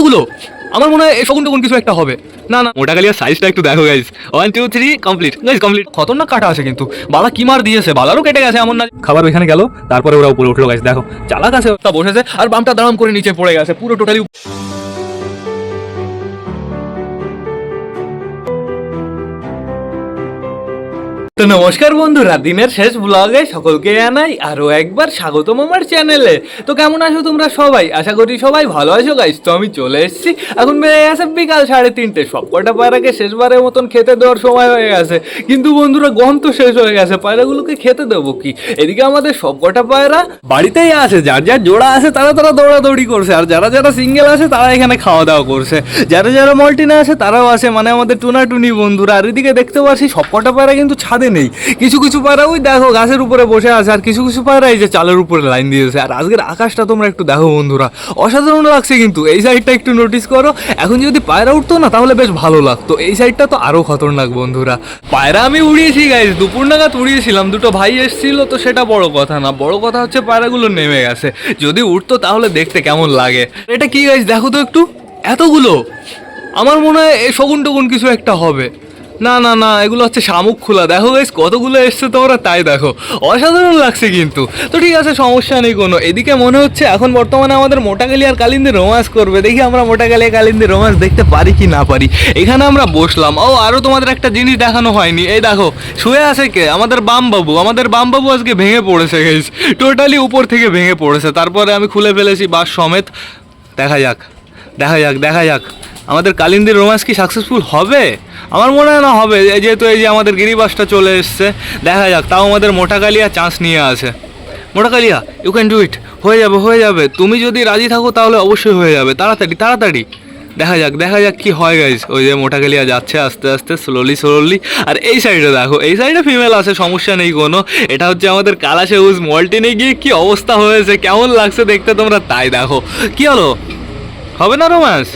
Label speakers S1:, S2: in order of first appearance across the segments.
S1: এতগুলো আমার মনে হয় এই শগুন টগুন কিছু একটা হবে। না না। মোটা কালিয়ার সাইজটা একটু দেখো guys one two three complete guys complete খতরনাক কাটা আছে কিন্তু। বালা কি মার দিয়েছে? বালারও কেটে গেছে এমন না। খাবার ওইখানে গেল তারপরে ওরা উপরে উঠল গাইজ দেখো চালাক আছে। বসেছে আর বামটা দাঁড়াম করে নিচে পড়ে গেছে। পুরো টোটালি তো নমস্কার বন্ধুরা, দিনের শেষ ব্লগে সকলকে জানাই আরও একবার স্বাগতম আমার চ্যানেলে তো কেমন আছো তোমরা সবাই? আশা করি সবাই ভালো আছো গাইস তো আমি চলে এসেছি। এখন বেড়ে গেছে বিকাল সাড়ে তিনটে। সব কটা পায়রাকে শেষবারের মতন খেতে দেওয়ার সময় হয়ে গেছে। কিন্তু বন্ধুরা, গম তো শেষ হয়ে গেছে। পায়রাগুলোকে খেতে দেবো কি? এদিকে আমাদের সব কটা পায়রা বাড়িতেই আছে। যার যার জোড়া আছে, তারা তারা দৌড়াদৌড়ি করছে। আর যারা যারা সিঙ্গেল আছে, তারা এখানে খাওয়া দাওয়া করছে। যারা যারা মল্টিনে আছে, তারাও আছে। মানে আমাদের টুনাটুনি বন্ধুরা। আর এদিকে দেখতে পাচ্ছি সব কটা পায়রা কিন্তু ছাদে নেই। কিছু কিছু পায়রা ওই দেখো গাছের উপরে বসে আছে, আর কিছু কিছু পায়রা এই যে চালের উপরে লাইন দিয়েছে। আর আজকের আকাশটা তোমরা একটু দেখো বন্ধুরা, অসাধারণ লাগছে কিন্তু। এই সাইডটা একটু নোটিস করো, এখন যদি পায়রা উঠতো না, তাহলে বেশ ভালো লাগতো। এই সাইডটা তো আরও খতরনাক বন্ধুরা। পায়রা আমি উড়িয়েছি গাইজ দুপুর নাগাদ উড়িয়েছিলাম, দুটো ভাই এসেছিল, তো সেটা বড় কথা না। বড় কথা হচ্ছে পায়রাগুলো নেমে গেছে। যদি উঠতো তাহলে দেখতে কেমন লাগে। এটা কি গাইজ দেখো তো একটু। এতগুলো? আমার মনে হয় শগুন টগুন কিছু একটা হবে। না না না, এগুলো হচ্ছে শামুক খোলা। দেখো গাইস কতগুলো এসছে তোমরা, তাই দেখো। অসাধারণ লাগছে কিন্তু। তো ঠিক আছে, সমস্যা নেই কোনো। এদিকে মনে হচ্ছে এখন বর্তমানে আমাদের মোটাগালি আর কালিন্দি রোমান্স করবে। দেখি আমরা মোটাগালি আর কালিন্দি রোমান্স দেখতে পারি কি না পারি। এখানে আমরা বসলাম। ও আরও তোমাদের একটা জিনিস দেখানো হয়নি। এই দেখো, শুয়ে আছে কে? আমাদের বামবাবু। আমাদের বামবাবু আজকে ভেঙে পড়েছে গাইস টোটালি উপর থেকে ভেঙে পড়েছে। তারপরে আমি খুলে ফেলেছি বাস সমেত। দেখা যাক। দেখা যাক দেখা যাক। আমাদের কালিন্দির রোমান্স কি সাকসেসফুল হবে? আমার মনে হয় না হবে যেহেতু এই যে আমাদের গিরিবাসটা চলে এসছে, দেখা যাক, তাও আমাদের মোটা কালিয়া চান্স নিয়ে আছে। মোটা কালিয়া ইউ ক্যান ডু ইট হয়ে যাবে হয়ে যাবে। তুমি যদি রাজি থাকো তাহলে অবশ্যই হয়ে যাবে, তাড়াতাড়ি তাড়াতাড়ি। দেখা যাক দেখা যাক কি হয় গাইজ ওই যে মোটা কালিয়া যাচ্ছে আস্তে আস্তে স্লোলি স্লোলি আর এই সাইডে দেখো, এই সাইডে ফিমেল আছে, সমস্যা নেই কোনো। এটা হচ্ছে আমাদের কালা সবুজ মল্টিনে গিয়ে কি অবস্থা হয়েছে, কেমন লাগছে দেখতে তোমরা, তাই দেখো। কি হলো? হবে না রোমান্স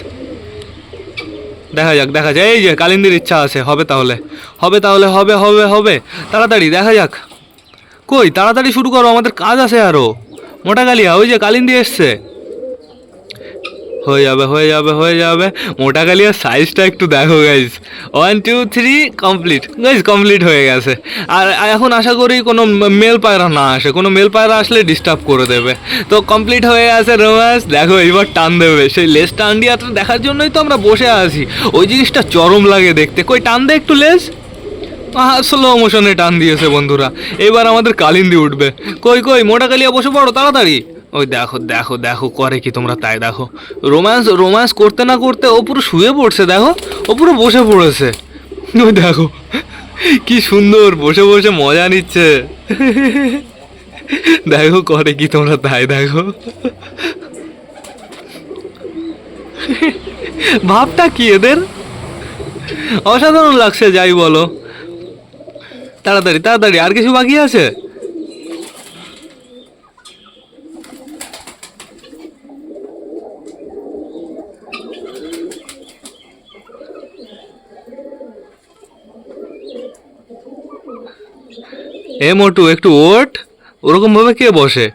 S1: দেখা যাক দেখা যাক। এই যে, কালিন্দির ইচ্ছা আছে। হবে তাহলে। হবে তাহলে, হবে হবে হবে। তাড়াতাড়ি, দেখা যাক। কই, তাড়াতাড়ি শুরু করো, আমাদের কাজ আছে আরও মোটা কালিয়া, ওই যে কালিন্দি এসছে। হয়ে যাবে হয়ে যাবে হয়ে যাবে। মোটা কালিয়ার সাইজটা একটু দেখো guys one two three complete guys complete হয়ে গেছে। আর এখন আশা করি কোনো মেল পায়রা না আসে। কোনো মেল পায়রা আসলে ডিস্টার্ব করে দেবে। তো কমপ্লিট হয়ে গেছে রোম্যান্স দেখো এবার টান দেবে। সেই লেস টান দিয়াটা দেখার জন্যই তো আমরা বসে আছি। ওই জিনিসটা চরম লাগে দেখতে। কই, টান দে একটু লেস স্লো মোশনে টান দিয়েছে বন্ধুরা। এবার আমাদের কালিন্দি উঠবে। কই কই, মোটা কালিয়া বসে পড়ো, তাড়াতাড়ি। ওই দেখো দেখো দেখো, করে কি তোমরা তাই? দেখো, রোম্যান্স রোম্যান্স করতে না করতে ও পুরো শুয়ে পড়ছে, দেখো, ও পুরো বসে পড়েছে। ওই দেখো, কি সুন্দর, বসে বসে মজা নিচ্ছে। দেখো, করে কি তোমরা তাই? দেখো। ভাবটা কি এদের? অসাধারণ লাগছে, যাই বলো। তাড়াতাড়ি তাড়াতাড়ি, আর কিছু বাকি আছে? এ মোটু একটু ওট ওরকমভাবে কে বসে?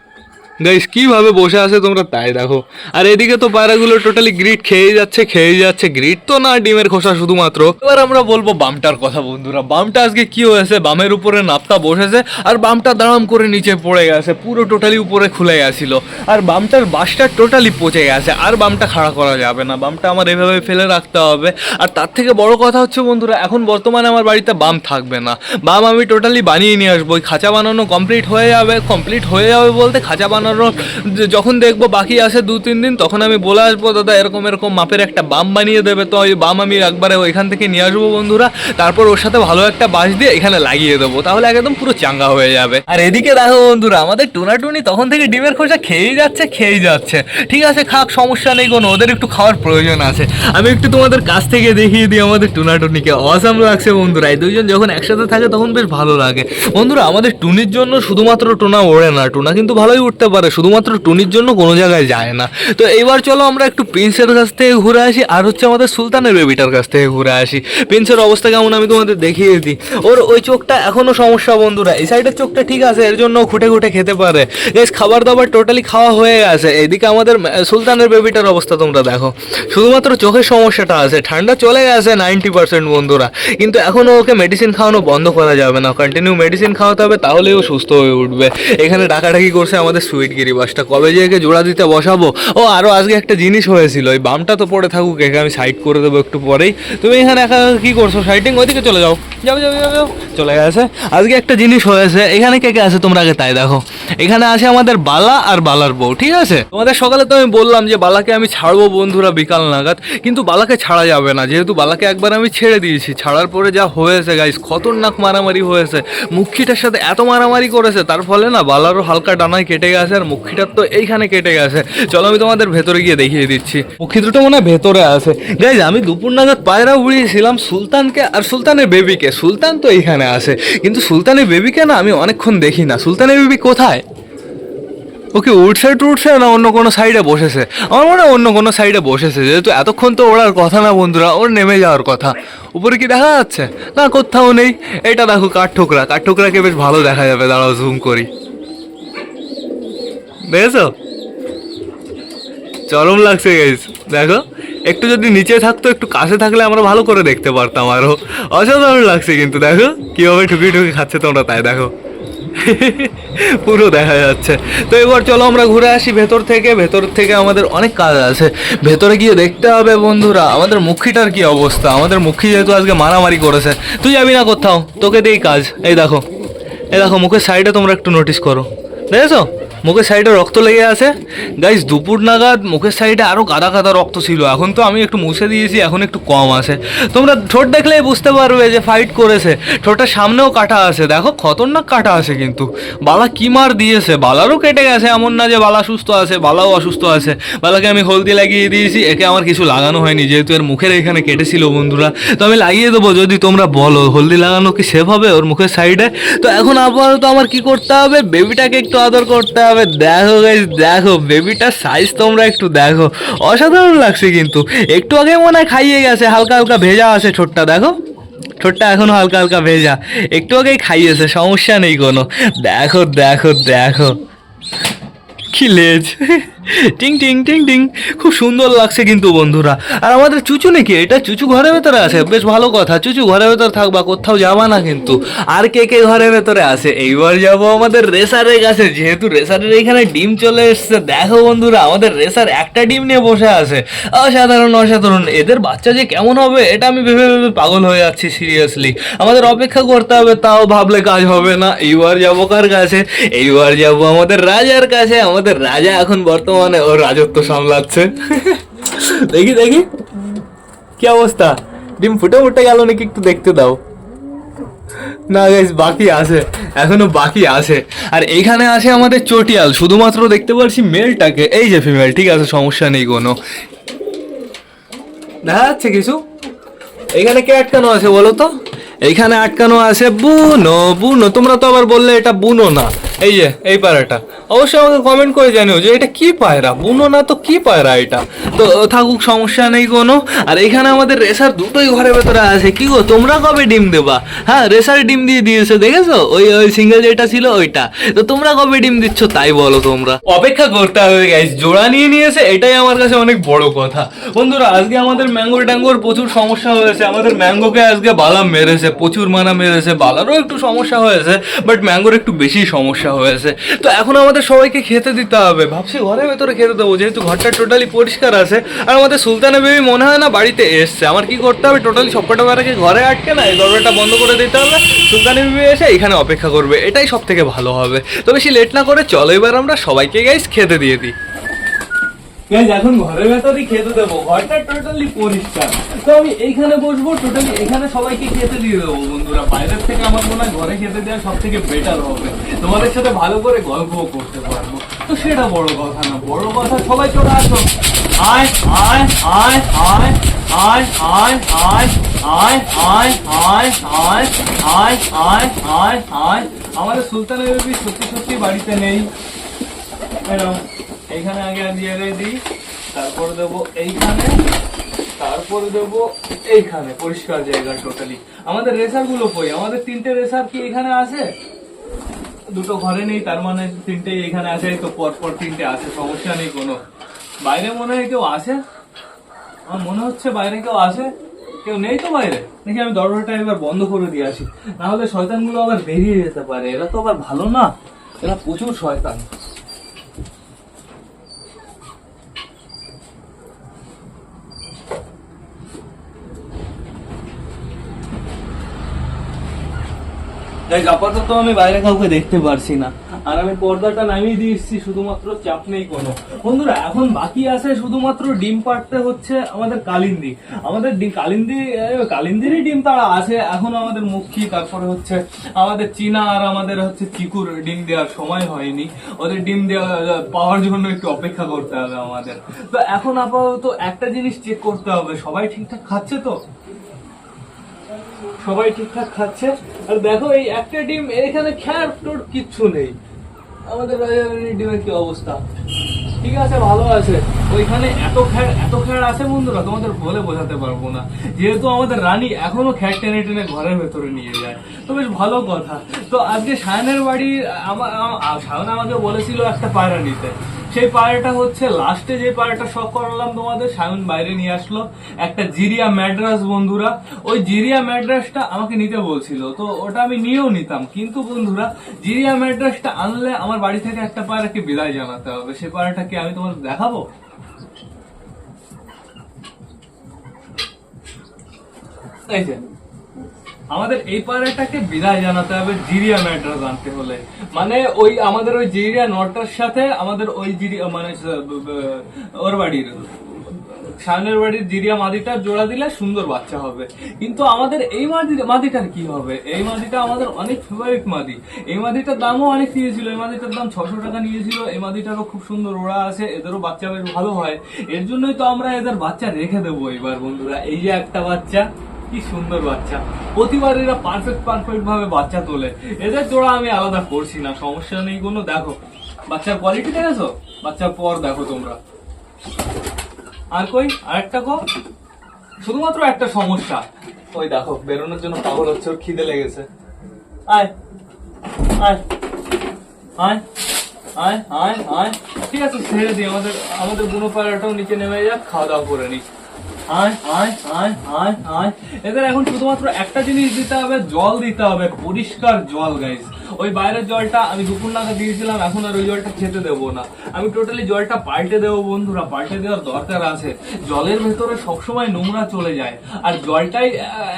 S1: গাইস কীভাবে বসে আছে তোমরা তাই দেখো। আর এদিকে তো পায়রাগুলো টোটালি গ্রিট খেয়ে যাচ্ছে খেয়ে যাচ্ছে। গ্রিট তো না, ডিমের খোসা শুধুমাত্র। এবার আমরা বলব বামটার কথা বন্ধুরা। বামটা আজকে কি হয়েছে? বামের উপরে নাপতা বসেছে আর বামটা দাঁড়াম করে নিচে পড়ে গেছে, পুরো টোটালি উপরে খুলে গেছিল। আর বামটার বাসটা টোটালি পচে গেছে, আর বামটা খাড়া করা যাবে না। বামটা আমার এভাবে ফেলে রাখতে হবে। আর তার থেকে বড় কথা হচ্ছে বন্ধুরা, এখন বর্তমানে আমার বাড়িতে বাম থাকবে না। বাম আমি টোটালি বানিয়ে নিয়ে আসব। ওই খাঁচা বানানো কমপ্লিট হয়ে যাবে কমপ্লিট হয়ে যাবে বলতে খাঁচা বানানোর যখন দেখব বাকি আছে দু, তিন দিন, তখন আমি বলে আসব, দাদা, এরকম এরকম মাপের একটা বাম বানিয়ে দেবে তো, ওই বাম আমি একবারে ওইখান থেকে নিয়ে আসব বন্ধুরা। তারপর ওর সাথে ভালো একটা বাঁশ দিয়ে এখানে লাগিয়ে দেবো। তাহলে একদম পুরো চাঙ্গা হয়ে যাবে। আর এদিকে দেখো বন্ধুরা, আমাদের টুনাটুনি তখন থেকে ডিমের খোসা খেয়েই যাচ্ছে খেয়েই যাচ্ছে। ঠিক আছে, খাক, সমস্যা নেই কোনো, ওদের একটু খাওয়ার প্রয়োজন আছে। আমি একটু তোমাদের কাছ থেকে দেখিয়ে দিই আমাদের টুনাটুনিকে। অসাম লাগছে বন্ধুরা, এই দুইজন যখন একসাথে থাকে তখন বেশ ভালো লাগে। বন্ধুরা, আমাদের টুনির জন্য শুধুমাত্র টোনা ওড়ে না, টোনা কিন্তু ভালোই উঠতে পারে। পারে, শুধুমাত্র টুনির জন্য কোনো জায়গায় যায় না। তো এইবার চলো আমরা একটু প্রিন্সের কাছ থেকে ঘুরে আসি, আর হচ্ছে আমাদের সুলতানের বেবিটার কাছ থেকে ঘুরে আসি। প্রিন্সের অবস্থা কেমন আমি তোমাদের দেখিয়ে দিই। ওর ওই চোখটা এখনও সমস্যা বন্ধুরা, এই সাইডের চোখটা ঠিক আছে, এর জন্য খুঁটে খুঁটে খেতে পারে। গাইস খাবার দাবার টোটালি খাওয়া হয়ে গেছে। এদিকে আমাদের সুলতানের বেবিটার অবস্থা তোমরা দেখো। শুধুমাত্র চোখের সমস্যাটা আছে, ঠান্ডা চলে গেছে নাইনটি পার্সেন্ট বন্ধুরা। কিন্তু এখনও ওকে মেডিসিন খাওয়ানো বন্ধ করা যাবে না। কন্টিনিউ মেডিসিন খাওয়াতে হবে, তাহলেই ও সুস্থ হয়ে উঠবে। এখানে ডাকাডাকি করছে আমাদের সুইট গিরিবাসটা কবে যে একে জোড়া দিতে বসাবো? ও আরও আজকে একটা জিনিস হয়েছিল। ওই বামটা তো পড়ে থাকুক, একে আমি সাইড করে দেবো একটু পরেই। তুমি এখানে একা একা কি করছ? সাইডিং ওইদিকে চলে যাও। যাও যাও যাও যাও। চলে গেছে। আজকে একটা জিনিস হয়েছে। এখানে কে কে আছে তোমরা আগে তাই দেখো। এখানে আছে আমাদের বালা আর বালার বউ, ঠিক আছে? তোমাদের সকালে তো আমি বললাম যে বালাকে আমি ছাড়বো বন্ধুরা বিকাল নাগাদ, কিন্তু বালাকে ছাড়া যাবে না। যেহেতু বালাকে একবার আমি ছেড়ে দিয়েছি, ছাড়ার পরে যা হয়েছে গাইস খতরনাক মারামারি হয়েছে। মুখিটার সাথে এত মারামারি করেছে, তার ফলে না বালারও হালকা ডানায় কেটে গেছে। আর মুখিটার তো এইখানে কেটে গেছে। চলো আমি তোমাদের ভেতরে গিয়ে দেখিয়ে দিচ্ছি। মুখি দুটো মনে হয় ভেতরে আছে। গাইজ আমি দুপুর নাগাদ পায়রা উড়িয়েছিলাম সুলতানকে আর সুলতানের বেবিকে। সুলতান তো এইখানে আছে। কিন্তু সুলতানের বেবিকে না আমি অনেকক্ষণ দেখি না। সুলতানের বেবি কোথায়? ওকে উঠছে টুটছে না অন্য কোনো সাইডে বসেছে? আমার মনে হয় অন্য কোনো সাইডে বসেছে। যেহেতু এতক্ষণ তো ওড়ার কথা না বন্ধুরা, ওর নেমে যাওয়ার কথা। উপরে কি দেখা যাচ্ছে? না, কোথাও নেই। এটা দেখো কাঠঠোকরা। কাঠঠোকরাকে বেশ ভালো দেখা যাবে। দাঁড়াও জুম করি। দেখেছ? চরম লাগছে গাইস দেখো, একটু যদি নিচে থাকতো, একটু কাছে থাকলে আমরা ভালো করে দেখতে পারতাম আরও। অসাধারণ লাগছে কিন্তু, দেখো, কীভাবে ঠুকি ঠুকি খাচ্ছে তোমরা তাই, দেখো। পুরো দেখা যাচ্ছে। তো এবার চলো আমরা ঘুরে আসি ভেতর থেকে। ভেতর থেকে আমাদের অনেক কাজ আছে। ভেতরে গিয়ে দেখতে হবে বন্ধুরা, আমাদের মুখিটার কি অবস্থা? আমাদের মুখি যেহেতু আজকে মারামারি করেছে, তুই যাবি না কোথাও? তোকে দেই কাজ। এই দেখো এই দেখো, মুখের সাইডে তোমরা একটু নোটিস করো। দেখেছ? মুখের সাইডে রক্ত লেগে আছে। গাইস দুপুর নাগাদ মুখের সাইডে আরও গাদা গাদা রক্ত ছিল। এখন তো আমি একটু মুছে দিয়েছি, এখন একটু কম আছে। তোমরা ঠোঁট দেখলেই বুঝতে পারবে যে ফাইট করেছে। ঠোঁটের সামনেও কাটা আছে। দেখো, খতরনাক কাটা আছে কিন্তু। বালা কি মার দিয়েছে? বালারও কেটে গেছে এমন না যে বালা সুস্থ আছে, বালাও অসুস্থ আছে। বালাকে আমি হলদি লাগিয়ে দিয়েছি, একে আমার কিছু লাগানো হয়নি। যেহেতু এর মুখের এখানে কেটেছিল বন্ধুরা। তো আমি লাগিয়ে দেবো, যদি তোমরা বলো, হলদি লাগানো কি সেভ হবে ওর মুখের সাইডে? তো এখন আপাতত আমার কি করতে হবে? বেবিটাকে একটু আদর করতে হবে দেখো গাইস দেখো বেবিটার সাইজ তোমরা একটু দেখো। অসাধারণ লাগছে কিন্তু। একটু আগে মনে হয় খাইয়ে গেছে, হালকা হালকা ভেজা আছে ঠোঁটটা, দেখো। ঠোঁটটা এখনও হালকা হালকা ভেজা। একটু আগেই খাইয়েছে, সমস্যা নেই কোনো। দেখো দেখো দেখো। কি লেজ। টিং টিং টিং টিং। খুব সুন্দর লাগছে কিন্তু বন্ধুরা। আর আমাদের চুচু নাকি? এটা চুচু ঘরের ভেতরে আছে। বেশ ভালো কথা। চুচু ঘরের ভেতরে থাকবা কোথাও যাবা না কিন্তু। আর কে কে ঘরের ভেতরে আছে? এইবার যাব আমাদের রেসারের কাছে। যেহেতু রেসারের এখানে ডিম চলে এসছে, দেখো বন্ধুরা, আমাদের রেসার একটা ডিম নিয়ে বসে আছে। অসাধারণ অসাধারণ। এদের বাচ্চা যে কেমন হবে, এটা আমি ভেবে ভেবে পাগল হয়ে যাচ্ছি সিরিয়াসলি আমাদের অপেক্ষা করতে হবে, তাও ভাবলে কাজ হবে না। এইবার যাব কার কাছে? এইবার যাব আমাদের রাজার কাছে। আমাদের রাজা এখন বর্তমানে ওর রাজত্ব সামলাচ্ছে। দেখি দেখি। কি অবস্থা? ডিম ফুটে ফুটে গেল নাকি একটু দেখতে দাও। না গাইস বাকি আছে। এখনও বাকি আছে। আর এইখানে আছে আমাদের চটিয়াল। শুধুমাত্র দেখতে পাচ্ছি মেলটাকে। এই যে ফিমেল ঠিক আছে, সমস্যা নেই কোনো। দেখা যাচ্ছে কিছু? এখানে কে আটকানো আছে বলো তো? এইখানে আটকানো আছে বুনো বুনো। তোমরা তো আবার বললে এটা বুনো না। এই যে, এই পায়রাটা। অবশ্যই আমাকে কমেন্ট করে জানিও যে এটা কি পায়রা? বুনো না তো কি পায়রা এটা? তো, থাকুক, সমস্যা নেই কোনো। আর এখানে আমাদের রেসার দুটোই ঘরের ভেতরে আছে। কি গো, তোমরা কবে ডিম দেবা? হ্যাঁ রেসার ডিম দিয়ে দিয়েছে, দেখেছ? ওই ওই সিঙ্গেল যেটা ছিল ওইটা। তো তোমরা কবে ডিম দিচ্ছ তাই বলো তোমরা। অপেক্ষা করতে হবে গাইস জোড়া নিয়ে নিয়েছে, এটাই আমার কাছে অনেক বড় কথা। বন্ধুরা, আজকে আমাদের ম্যাঙ্গো ট্যাঙ্গোর প্রচুর সমস্যা হয়েছে। আমাদের ম্যাঙ্গোকে আজকে বালা মেরেছে, প্রচুর মানা মেরেছে। বালারও একটু সমস্যা হয়েছে বাট ম্যাঙ্গোর একটু বেশি সমস্যা হয়েছে। তো এখন আমাদের সবাইকে খেতে দিতে হবে। ভাবছি ঘরের ভেতরে খেতে দেবো, যেহেতু ঘরটা টোটালি পরিষ্কার আছে। আর আমাদের সুলতানা বেবি মনে হয় না বাড়িতে এসছে। আমার কি করতে হবে? টোটালি সবকটা বেড়াকে ঘরে আটকে না, এই দরজাটা বন্ধ করে দিতে হবে। সুলতানা বেবি এসে এখানে অপেক্ষা করবে। এটাই সব থেকে ভালো হবে। তো বেশি লেট না করে চলো, এবার আমরা সবাইকে গাইস খেতে দিয়ে দিই। এখন ঘরের ভেতরেই খেতে দেবো ঘরটা টোটালি পরিষ্কার তো আমি এইখানে বসবো টোটালি এখানে সবাইকে খেতে দিয়ে দেবো বন্ধুরা বাইরের থেকে আমার মনে হয় ঘরে খেতে দেওয়া সব থেকে বেটার হবে তোমাদের সাথে ভালো করে গল্পও করতে পারব তো সেটা বড় কথা না বড় কথা সবাই চলে আসো আয় আয় আয় আয় আয় আয় আয় আয় আয় আয় আয় আয় আয় আয় আয় আমাদের সুলতানের সত্যি সত্যি বাড়িতে নেই এইখানে আগে এক জায়গায় দিই তারপরে দেবো এইখানে, তারপরে দেবো এইখানে। পরিষ্কার জায়গা টোটালি আমাদের রেসারগুলো কই? আমাদের তিনটে রেসার কি এখানে আছে? দুটো ঘরে নেই, তার মানে তিনটে এখানে আছে, তো পর পর তিনটে আছে, সমস্যা নেই কোনো। বাইরে মনে হয় কেউ আছে? আমার মনে হচ্ছে বাইরে কেউ আছে। কেউ নেই তো বাইরে? নাকি আমি দরজাটা এবার বন্ধ করে দিয়ে আসি। না হলে শয়তানগুলো আবার বেরিয়ে যেতে পারে। এরা তো আবার ভালো না। এরা প্রচুর শয়তান। Guys, আপাতত আমি বাইরে কাউকে দেখতে পারছি না। আর আমি পর্দাটা নামিয়ে দিয়ে এসেছি শুধুমাত্র চাপ নেই কোনো। বন্ধুরা এখন বাকি আছে শুধুমাত্র ডিম পাড়তে হচ্ছে আমাদের কালিন্দি। আমাদের কালিন্দি কালিন্দিরই ডিম তারা আছে। এখন আমাদের মুখী তারপরে হচ্ছে আমাদের চীনা আর আমাদের হচ্ছে চিকুর ডিম দেওয়ার সময় হয়নি। ওদের ডিম দেওয়া পাওয়ার জন্য একটু অপেক্ষা করতে হবে আমাদের। তো এখন আপাতত একটা জিনিস চেক করতে হবে। সবাই ঠিকঠাক খাচ্ছে তো? সবাই ঠিকঠাক খাচ্ছে। আর দেখো, এই একটা ডিম, এখানে খ্যার টোর কিচ্ছু নেই। আমাদের রাজারানীর ডিমের কি অবস্থা? ঠিক আছে, ভালো আছে। ওইখানে এত খ্যার এত খ্যার আছে বন্ধুরা, তোমাদের বলে বোঝাতে পারব না। যেহেতু আমাদের রানী এখনও খ্যার টেনে টেনে ঘরের ভেতরে নিয়ে যায়। তো বেশ ভালো কথা। তো আজকে সায়নের বাড়ি আমার সায়ন আমাকে বলেছিল একটা পায়রা নিতে। সেই পায়রাটা হচ্ছে লাস্টে যে পায়রাটা শখ করলাম তোমাদের, সায়ন বাইরে নিয়ে আসলো, একটা জিরিয়া ম্যাড্রাস বন্ধুরা। ওই জিরিয়া ম্যাড্রাসটা আমাকে নিতে বলছিল, তো ওটা আমি নিয়েও নিতাম। কিন্তু বন্ধুরা, জিরিয়া ম্যাড্রাসটা আনলে আমার বাড়ি থেকে একটা পায়রাকে বিদায় জানাতে হবে। সেই পায়রাটাকে আমি তোমাদের দেখাবো? এই যে। আমাদের এই পায়রাটাকে বিদায় জানাতে হবে জিরিয়া ম্যাড্রাস আনতে হলে। মানে ওই আমাদের ওই জিরিয়া নটার সাথে আমাদের ওই জিরিয়া মানে ওর বাড়ির শায়নের বাড়ির জিরিয়া মাদিটা জোড়া দিলে সুন্দর বাচ্চা হবে। কিন্তু আমাদের এই মাদি, মাদিটার কি হবে? এই মাদিটা আমাদের অনেক ফেভারিট মাদি। এই মাদিটার দামও অনেক নিয়েছিল। এই মাদিটার দাম ছশো টাকা নিয়েছিল। এই মাদিটারও খুব সুন্দর, ওরা আছে, এদেরও বাচ্চা বেশ ভালো হয়। এর জন্যই তো আমরা এদের বাচ্চা রেখে দেবো এবার, বন্ধুরা। এই যে একটা বাচ্চা। কি সুন্দর বাচ্চা। প্রতিবার এরা পারফেক্ট পারফেক্ট ভাবে বাচ্চা তোলে। এদের জোড়া আমি আলাদা করছি না, সমস্যা নেই কোনো। দেখো, বাচ্চার কোয়ালিটি দেখেছ? বাচ্চার পর দেখো তোমরা। আর কই, আরেকটা কো? শুধুমাত্র একটা সমস্যা। ওই দেখো, বেরোনোর জন্য পাগল হচ্ছে, ওর খিদে লেগেছে। আয় আয় আয় আয় আয় আয়। ঠিক আছে, ছেড়ে দিই, আমাদের আমাদের বুনো পায়রাটাও নিচে নেমে যাক, খাওয়া দাওয়া করে নিই। এদের এখন শুধুমাত্র একটা জিনিস দিতে হবে, জল দিতে হবে, পরিষ্কার জল গাইস ওই বাইরের জলটা আমি দুপুর নাগা দিয়েছিলাম, এখন আর ওই জলটা খেতে দেবো না। আমি টোটালি জলটা পাল্টে দেবো, বন্ধুরা, পাল্টে দেওয়ার দরকার আছে। জলের ভেতরে সবসময় নোংরা চলে যায়। আর জলটাই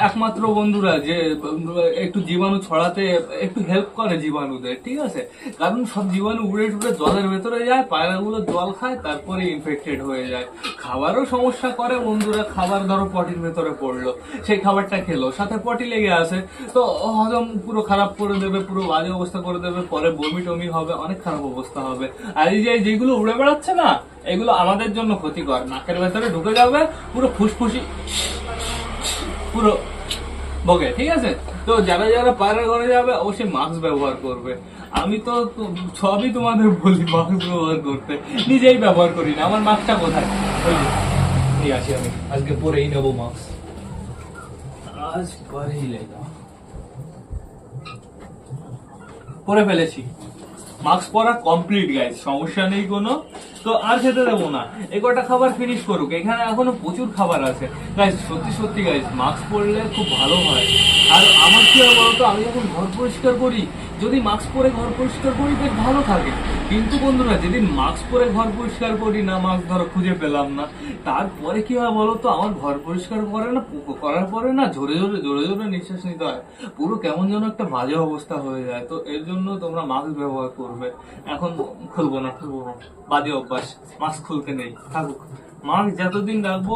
S1: একমাত্র বন্ধুরা, যে একটু জীবাণু ছড়াতে, একটু হেল্প করে জীবাণুদের, ঠিক আছে? কারণ সব জীবাণু উড়ে টুড়ে জলের ভেতরে যায়, পায়রাগুলো জল খায় তারপরে ইনফেক্টেড হয়ে যায়। খাবারও সমস্যা করে, বন্ধুরা খাবার ধরো পটির ভেতরে পড়ল। সেই খাবারটা খেলো। সাথে পটি লেগে আসে তো হজম পুরো খারাপ করে দেবে, পুরো বাজে অবস্থা করে দেবে, পরে বমি টমি হবে, অনেক খারাপ অবস্থা হবে। আর এই যে যেগুলো উড়ে বেড়াচ্ছে না, এগুলো আমাদের জন্য ক্ষতিকর। নাকের ভেতরে ঢুকে যাবে, পুরো ফুসফুসি, পুরো বকে, ঠিক আছে? তো যারা যারা পায়রা ঘরে যাবে, অবশ্যই মাস্ক ব্যবহার করবে। আমি তো সবই তোমাদের বলি, মাস্ক ব্যবহার করতে। নিজেই ব্যবহার করি না। আমার মাস্কটা কোথায়? আসি আমি আজকে পরেই নেব মাস্ক আজ পরেই লেগা পরে ফেলেছি মাস্ক পরা কমপ্লিট গাইজ সমস্যা নেই কোনো তো আর খেতে দেবো না। এই কটা খাবার ফিনিশ করুক, এখানে এখনও প্রচুর খাবার আছে। গাইজ সত্যি সত্যি গাইজ মাস্ক পরলে খুব ভালো হয়। আর আমার কি হয় বলতো, আমি যখন ঘর পরিষ্কার করি, যদি মাস্ক পরে ঘর পরিষ্কার করি, বেশ ভালো থাকে। কিন্তু বন্ধুরা, যেদিন মাস্ক পরে ঘর পরিষ্কার করি না মাস্ক ধরো খুঁজে পেলাম না, তারপরে কি হয় বলতো, আমার ঘর পরিষ্কার করে না করার পরে না জোরে জোরে জোরে জোরে নিঃশ্বাস নিতে হয়। পুরো কেমন যেন একটা বাজে অবস্থা হয়ে যায়। তো এর জন্য তোমরা মাস্ক ব্যবহার করবে। এখন খুলবো না খুলবো না। বাজে অভ্যাস। মাস্ক খুলতে নেই, থাকুক। মাস্ক যতদিন রাখব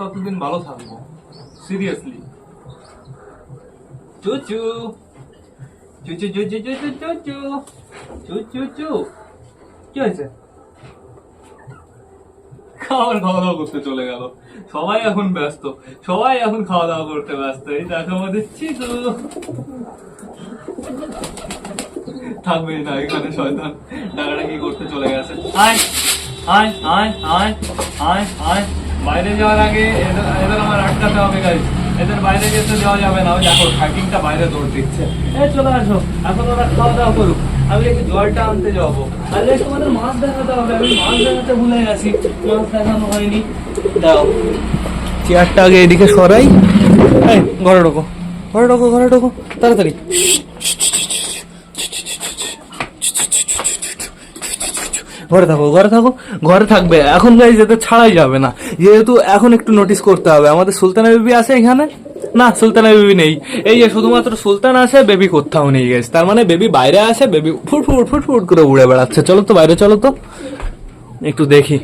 S1: ততদিন ভালো থাকব। সিরিয়াসলি চুচু চুচু চুচু চুচু চুচু চুচু চু কি হয়েছে? খাবার খাওয়া দাওয়া করতে চলে গেল। সবাই এখন ব্যস্ত। সবাই এখন খাওয়া দাওয়া করতে ব্যস্ত। এই দেখো আমাদের চিকু থাকবে না এখানে শয়তান। টাকাটা কি করতে চলে গেছে। আয়। আয় আয় আয় আয় আয়। বাইরে যাওয়ার আগে এদের আমার আটকাতে হবে গাইজ এদের বাইরে যেতে দেওয়া যাবে না। দেখো হাইকিংটা বাইরে দৌড় দিচ্ছে। এ, চলে আসো। এখন ওরা খাওয়া দাওয়া করুক। আমি একটু জলটা আনতে যাব। আর তোমাদের মাছ দেখাতে হবে। আমি মাছ দেখাতে ভুলে গেছি। মাছ দেখানো হয়নি। দাও। চেয়ারটা আগে এদিকে সরাই। ঘরে ঢোকো। ঘরে ঢোকো ঘরে ঢোকো। তাড়াতাড়ি। ঘরে থাকো ঘরে থাকো, ঘরে থাকবে। এখন গাই যেতে ছাড়াই যাবে না। যেহেতু এখন একটু নোটিস করতে হবে। আমাদের সুলতানা বেবি আছে এখানে? না, সুলতানা বেবি নেই। এই যে শুধুমাত্র সুলতান আছে, বেবি কোথাও নেই গেছে তার মানে বেবি বাইরে আছে, বেবি ফুট ফুট ফুট ফুট করে উড়ে বেড়াচ্ছে। চলো তো বাইরে, চলো তো। একটু দেখি।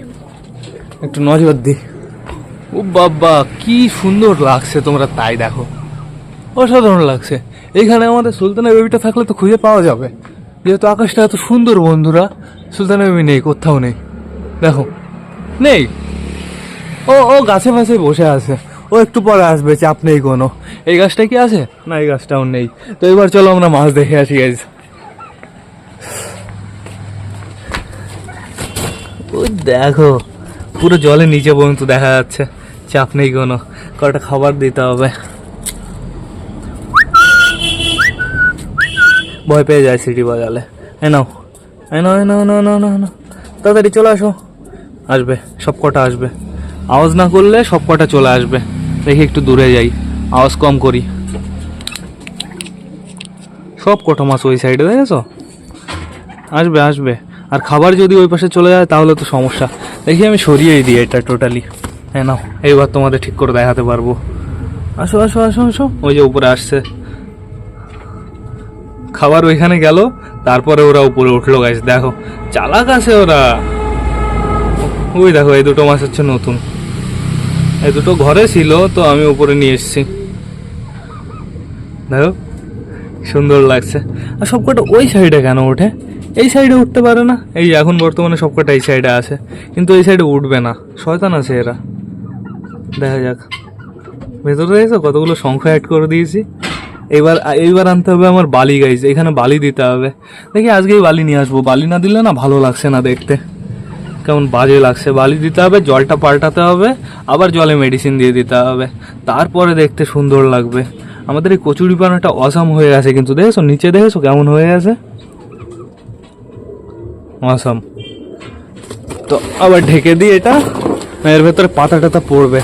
S1: একটু নজর দিই ও বাবা, কি সুন্দর লাগছে তোমরা তাই দেখো। অসাধারণ লাগছে। এখানে আমাদের সুলতানা বেবিটা থাকলে তো খুঁজে পাওয়া যাবে। যেহেতু আকাশটা এত সুন্দর, বন্ধুরা সুলতানের বেবি নেই, কোথাও নেই। দেখো, নেই। ও ও গাছে ফাছে বসে আছে। ও একটু পরে আসবে, চাপ নেই কোনো। এই গাছটা কি আছে? না, এই গাছটাও নেই। তো এবার চলো আমরা মাছ দেখে আসি গাইজ ওই দেখো, পুরো জলে নিচে পর্যন্ত দেখা যাচ্ছে। চাপ নেই কোনো। কটা খাবার দিতে হবে। ভয় পেয়ে যায় সিটি বাজালে এ নাও এ নাও এ নাও নাও নাও তাড়াতাড়ি চলে আসো। আসবে, সব কটা আসবে। আওয়াজ না করলে সব কটা চলে আসবে। দেখি একটু দূরে যাই, আওয়াজ কম করি। সব কটা মাছ ওই সাইডে দেখেছ? আসবে আসবে। আর খাবার যদি ওই পাশে চলে যায়, তাহলে তো সমস্যা। দেখি আমি সরিয়েই দিই এটা টোটালি হ্যাঁ নাও, এইবার তোমাদের ঠিক করে দেখাতে পারব। আসো আসো আসো আসো। ওই যে উপরে আসছে। খাবার ওইখানে গেল, তারপরে ওরা উপরে উঠল গাছ দেখো, চালাক আছে ওরা। ওই দেখো, এই দুটো মাছ হচ্ছে নতুন। এই দুটো ঘরে ছিল, তো আমি উপরে নিয়ে এসেছি। দেখো, সুন্দর লাগছে। আর সবকটা ওই সাইডে কেন ওঠে? এই সাইডে উঠতে পারে না। এই এখন বর্তমানে সবকটা এই সাইডে আছে। কিন্তু এই সাইডে উঠবে না। শয়তান আছে এরা। দেখা যাক। ভেতরে এসে, কতগুলো সংখ্যা অ্যাড করে দিয়েছি। এবার এইবার আনতে হবে আমার বালি গাইজ এখানে বালি দিতে হবে। দেখি আজকেই বালি নিয়ে আসব। বালি না দিলে না ভালো লাগছে না দেখতে। কেমন বাজে লাগছে। বালি দিতে হবে, জলটা পাল্টাতে হবে, আবার জলে মেডিসিন দিয়ে দিতে হবে। তারপরে দেখতে সুন্দর লাগবে। আমাদের এই কচুরি পানাটা অসাম হয়ে গেছে কিন্তু। দেখেছ? নিচে দেখেছ কেমন হয়ে গেছে? অসাম তো আবার ঢেকে দিই এটা। এর ভেতরে পাতা টাতা পড়বে।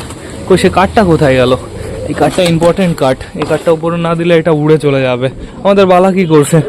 S1: কই, সে কাঠটা কোথায় গেল? এই কাঠটা ইম্পর্টেন্ট কাঠ। এই কাঠটা উপরে না দিলে এটা উড়ে চলে যাবে। আমাদের বালা কি করছে?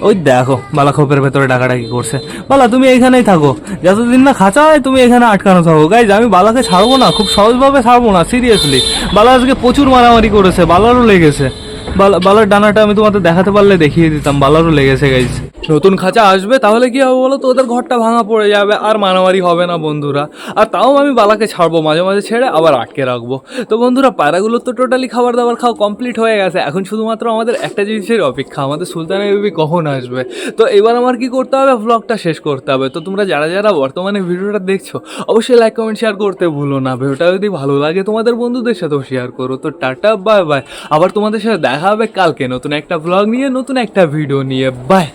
S1: ওই দেখো, বালা খোপের ভেতরে ডাকাটা কি করছে। বালা, তুমি এইখানেই থাকো। যতদিন না খাঁচা হয় তুমি এখানে আটকানো থাকো। গাইজ আমি বালাকে ছাড়বো না, খুব সহজভাবে ছাড়বো না সিরিয়াসলি বালা আজকে প্রচুর মারামারি করেছে, বালারও লেগেছে। বালা- বালার ডানাটা আমি তোমাদের দেখাতে পারলে দেখিয়ে দিতাম, বালারও লেগেছে গাইজ নতুন খাঁচা আসবে, তাহলে কি হবে বলো তো? ওদের ঘরটা ভাঙা পড়ে যাবে, আর মারামারি হবে না বন্ধুরা। আর তাও আমি বালাকে ছাড়বো, মাঝে মাঝে ছেড়ে আবার আটকে রাখব। তো বন্ধুরা পায়রাগুলো তো টোটালি খাবার দাবার খাওয়া কমপ্লিট হয়ে গেছে। এখন শুধুমাত্র আমাদের একটা জিনিসের অপেক্ষা, আমাদের সুলতানের বেবি কখন আসবে? তো এবার আমার কি করতে হবে? ব্লগটা শেষ করতে হবে। তো তোমরা যারা যারা বর্তমানে ভিডিওটা দেখছ, অবশ্যই লাইক কমেন্ট শেয়ার করতে ভুলো না। ভিডিওটা যদি ভালো লাগে তোমাদের বন্ধুদের সাথেও শেয়ার করো। তো টাটা বাই বাই আবার তোমাদের সাথে দেখা হবে কালকে নতুন একটা ব্লগ নিয়ে, নতুন একটা ভিডিও নিয়ে। বাই